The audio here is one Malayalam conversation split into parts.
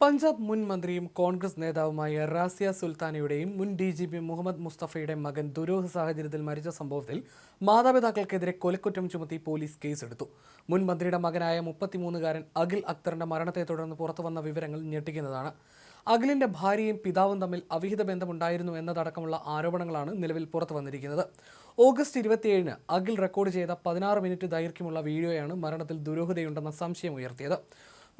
പഞ്ചാബ് മുൻ മന്ത്രിയും കോൺഗ്രസ് നേതാവുമായ റാസിയ സുൽത്താനയുടെയും മുൻ ഡി ജി പി മുഹമ്മദ് മുസ്തഫയുടെ മകൻ ദുരൂഹ സാഹചര്യത്തിൽ മരിച്ച സംഭവത്തിൽ മാതാപിതാക്കൾക്കെതിരെ കൊലക്കുറ്റം ചുമത്തി പോലീസ് കേസെടുത്തു. മുൻ മന്ത്രിയുടെ മകനായ മുപ്പത്തിമൂന്നുകാരൻ അഖിൽ അക്തറിന്റെ മരണത്തെ തുടർന്ന് പുറത്തുവന്ന വിവരങ്ങൾ ഞെട്ടിക്കുന്നതാണ്. അഖിലിന്റെ ഭാര്യയും പിതാവും തമ്മിൽ അവിഹിത ബന്ധമുണ്ടായിരുന്നു എന്നതടക്കമുള്ള ആരോപണങ്ങളാണ് നിലവിൽ പുറത്തു വന്നിരിക്കുന്നത്. ഓഗസ്റ്റ് ഇരുപത്തിയേഴിന് അഖിൽ റെക്കോർഡ് ചെയ്ത പതിനാറ് മിനിറ്റ് ദൈർഘ്യമുള്ള വീഡിയോയാണ് മരണത്തിൽ ദുരൂഹതയുണ്ടെന്ന സംശയം ഉയർത്തിയത്.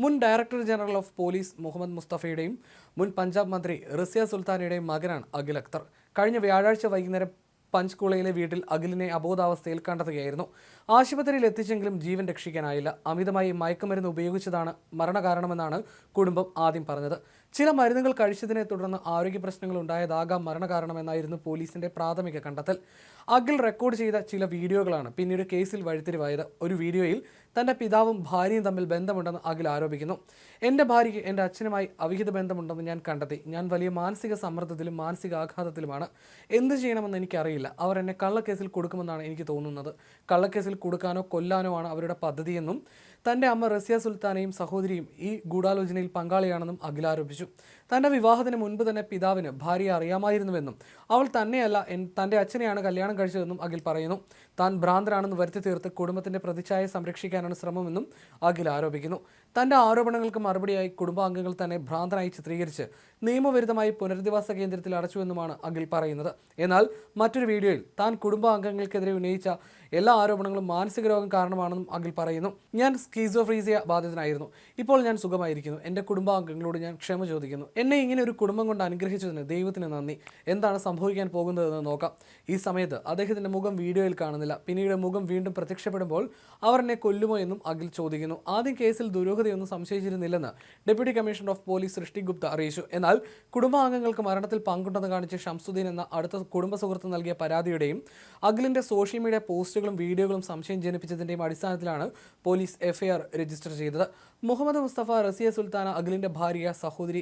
മുൻ director general of police Muhammad മുസ്തഫയുടെയും മുൻ പഞ്ചാബ് മന്ത്രി റസിയ സുൽത്താനയുടെയും മകനാണ് അഖിൽ അക്തർ കഴിഞ്ഞ വ്യാഴാഴ്ച വൈകുന്നേരം പഞ്ച്കുളയിലെ വീട്ടിൽ അഖിലിനെ അബോധാവസ്ഥയിൽ കണ്ടെത്തുകയായിരുന്നു. ആശുപത്രിയിൽ എത്തിച്ചെങ്കിലും ജീവൻ രക്ഷിക്കാനായില്ല. അമിതമായി മയക്കുമരുന്ന് ഉപയോഗിച്ചതാണ് മരണകാരണമെന്നാണ് കുടുംബം ആദ്യം പറഞ്ഞത്. ചില മരുന്നുകൾ കഴിച്ചതിനെ തുടർന്ന് ആരോഗ്യ പ്രശ്നങ്ങൾ ഉണ്ടായതാകാം മരണകാരണമെന്നായിരുന്നു പോലീസിന്റെ പ്രാഥമിക കണ്ടെത്തൽ. അഖിൽ റെക്കോർഡ് ചെയ്ത ചില വീഡിയോകളാണ് പിന്നീട് കേസിൽ വഴിത്തിരിവായത്. ഒരു വീഡിയോയിൽ തന്റെ പിതാവും ഭാര്യയും തമ്മിൽ ബന്ധമുണ്ടെന്ന് അഖിൽ ആരോപിക്കുന്നു. എന്റെ ഭാര്യയ്ക്ക് എന്റെ അച്ഛനുമായി അവിഹിത ബന്ധമുണ്ടെന്ന് ഞാൻ കണ്ടെത്തി. ഞാൻ വലിയ മാനസിക സമ്മർദ്ദത്തിലും മാനസിക ആഘാതത്തിലുമാണ്. എന്ത് ചെയ്യണമെന്ന് എനിക്കറിയില്ല. അവർ എന്നെ കള്ളക്കേസിൽ കൊടുക്കുമെന്നാണ് എനിക്ക് തോന്നുന്നത്. കള്ളക്കേസിൽ കൊടുക്കാനോ കൊല്ലാനോ ആണ് അവരുടെ പദ്ധതിയെന്നും തന്റെ അമ്മ റസിയ സുൽത്താനയും സഹോദരിയും ഈ ഗൂഢാലോചനയിൽ പങ്കാളിയാണെന്നും അഖിൽ ആരോപിച്ചു. തന്റെ വിവാഹത്തിന് മുൻപ് തന്നെ പിതാവിന് ഭാര്യയെ അറിയാമായിരുന്നുവെന്നും അവൾ തന്നെയല്ല തന്റെ അച്ഛനെയാണ് കല്യാണം കഴിച്ചതെന്നും അഖിൽ പറയുന്നു. താൻ ഭ്രാന്തരാണെന്ന് വരുത്തി തീർത്ത് കുടുംബത്തിന്റെ പ്രതിച്ഛായ സംരക്ഷിക്കാനാണ് ശ്രമമെന്നും അഖിൽ ആരോപിക്കുന്നു. തന്റെ ആരോപണങ്ങൾക്ക് മറുപടിയായി കുടുംബാംഗങ്ങൾ തന്നെ ഭ്രാന്തനായി ചിത്രീകരിച്ച് നിയമവിരുദ്ധമായി പുനരധിവാസ കേന്ദ്രത്തിൽ അടച്ചുവെന്നുമാണ് അഖിൽ പറയുന്നത്. എന്നാൽ മറ്റൊരു വീഡിയോയിൽ താൻ കുടുംബാംഗങ്ങൾക്കെതിരെ ഉന്നയിച്ച എല്ലാ ആരോപണങ്ങളും മാനസിക രോഗം കാരണമാണെന്നും അഖിൽ പറയുന്നു. ഞാൻ സ്കീസോഫ്രീസിയ ബാധിതനായിരുന്നു. ഇപ്പോൾ ഞാൻ സുഖമായിരിക്കുന്നു. എന്റെ കുടുംബാംഗങ്ങളോട് ഞാൻ ക്ഷമ ചോദിക്കുന്നു. എന്നെ ഇങ്ങനെ ഒരു കുടുംബം കൊണ്ട് അനുഗ്രഹിച്ചതിന് ദൈവത്തിന് നന്ദി. എന്താണ് സംഭവിക്കാൻ പോകുന്നതെന്ന് നോക്കാം. ഈ സമയത്ത് അദ്ദേഹത്തിന്റെ മുഖം വീഡിയോയിൽ കാണുന്നില്ല. പിന്നീട് മുഖം വീണ്ടും പ്രത്യക്ഷപ്പെടുമ്പോൾ അവർ എന്നെ കൊല്ലുമോ എന്നും അഖിൽ ചോദിക്കുന്നു. ആദ്യം കേസിൽ ദുരൂഹതയൊന്നും സംശയിച്ചിരുന്നില്ലെന്ന് deputy commissioner of police Srishti Gupta അറിയിച്ചു. എന്നാൽ കുടുംബാംഗങ്ങൾക്ക് മരണത്തിൽ പങ്കുണ്ടെന്ന് കാണിച്ച് ഷംസുദ്ദീൻ എന്ന അടുത്ത കുടുംബ സുഹൃത്ത് നൽകിയ പരാതിയുടെയും അഖിലിന്റെ സോഷ്യൽ മീഡിയ പോസ്റ്റുകളും വീഡിയോകളും സംശയം ജനിപ്പിച്ചതിന്റെയും അടിസ്ഥാനത്തിലാണ് പോലീസ് എഫ്ഐആർ രജിസ്റ്റർ ചെയ്തത്. മുഹമ്മദ് മുസ്തഫ റസിയ സുൽത്താന അഖിലിന്റെ ഭാര്യ സഹോദരി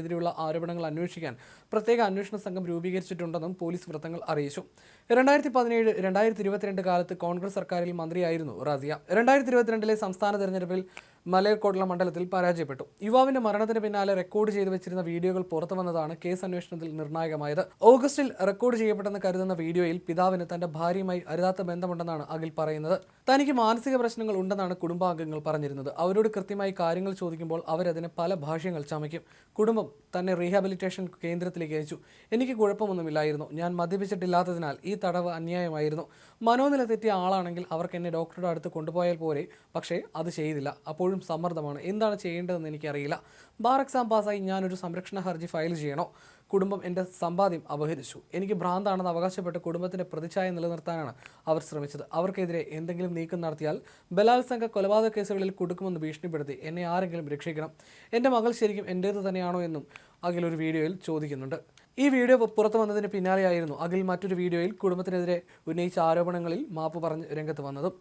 എന്നിവർക്കെതിരെയുള്ള ആരോപണങ്ങൾ അന്വേഷിക്കാൻ പ്രത്യേക അന്വേഷണ സംഘം രൂപീകരിച്ചിട്ടുണ്ടെന്നും പോലീസ് വൃത്തങ്ങൾ അറിയിച്ചു. രണ്ടായിരത്തി പതിനേഴ് രണ്ടായിരത്തി ഇരുപത്തിരണ്ട് കാലത്ത് കോൺഗ്രസ് സർക്കാരിൽ മന്ത്രിയായിരുന്നു റാസിയ. രണ്ടായിരത്തി ഇരുപത്തിരണ്ടിലെ സംസ്ഥാന തെരഞ്ഞെടുപ്പിൽ മലയർക്കോട്ട്ല മണ്ഡലത്തിൽ പരാജയപ്പെട്ടു. യുവാവിന്റെ മരണത്തിന് പിന്നാലെ റെക്കോർഡ് ചെയ്തു വെച്ചിരുന്ന വീഡിയോകൾ പുറത്തു വന്നതാണ് കേസ് അന്വേഷണത്തിൽ നിർണായകമായത്. ഓഗസ്റ്റിൽ റെക്കോർഡ് ചെയ്യപ്പെട്ടെന്ന് കരുതുന്ന വീഡിയോയിൽ പിതാവിന് തന്റെ ഭാര്യയുമായി അരുതാത്ത ബന്ധമുണ്ടെന്നാണ് അഖിൽ പറയുന്നത്. തനിക്ക് മാനസിക പ്രശ്നങ്ങൾ ഉണ്ടെന്നാണ് കുടുംബാംഗങ്ങൾ പറഞ്ഞിരുന്നത്. അവരോട് കൃത്യമായി കാര്യങ്ങൾ ചോദിക്കുമ്പോൾ അവരതിന് പല ഭാഷ്യങ്ങൾ ചമയ്ക്കും. കുടുംബം തന്നെ റീഹാബിലിറ്റേഷൻ കേന്ദ്രത്തിലേക്ക് അയച്ചു. എനിക്ക് കുഴപ്പമൊന്നുമില്ലായിരുന്നു. ഞാൻ മദ്യപിച്ചിട്ടില്ലാത്തതിനാൽ ഈ തടവ് അന്യായമായിരുന്നു. മനോനില തെറ്റിയ ആളാണെങ്കിൽ അവർക്ക് എന്നെ ഡോക്ടറുടെ അടുത്ത് കൊണ്ടുപോയാൽ പോരെ. പക്ഷേ അത് ചെയ്തില്ല. അപ്പോഴും സമ്മർദ്ദമാണ്. എന്താണ് ചെയ്യേണ്ടതെന്ന് എനിക്കറിയില്ല. ബാർ എക്സാം പാസ്സായി ഞാനൊരു സംരക്ഷണ ഹർജി ഫയൽ ചെയ്യണോ? കുടുംബം എന്റെ സമ്പാദ്യം അപഹരിച്ചു. എനിക്ക് ഭ്രാന്താണെന്ന് അവകാശപ്പെട്ട് കുടുംബത്തിന്റെ പ്രതിച്ഛായ നിലനിർത്താനാണ് അവർ ശ്രമിച്ചത്. അവർക്കെതിരെ എന്തെങ്കിലും നീക്കം നടത്തിയാൽ ബലാത്സംഗ കൊലപാതക കേസുകളിൽ കൊടുക്കുമെന്ന് ഭീഷണിപ്പെടുത്തി എന്നെ ആരെങ്കിലും രക്ഷിക്കണം. എന്റെ മകൾ ശരിക്കും എന്റേത് തന്നെയാണോ എന്നും അഖിൽ ഒരു വീഡിയോയിൽ ചോദിക്കുന്നുണ്ട്. ഈ വീഡിയോ പുറത്തു വന്നതിന് പിന്നാലെയായിരുന്നു അഖിൽ മറ്റൊരു വീഡിയോയിൽ കുടുംബത്തിനെതിരെ ഉന്നയിച്ച ആരോപണങ്ങളിൽ മാപ്പ് പറഞ്ഞ് രംഗത്ത് വന്നതും.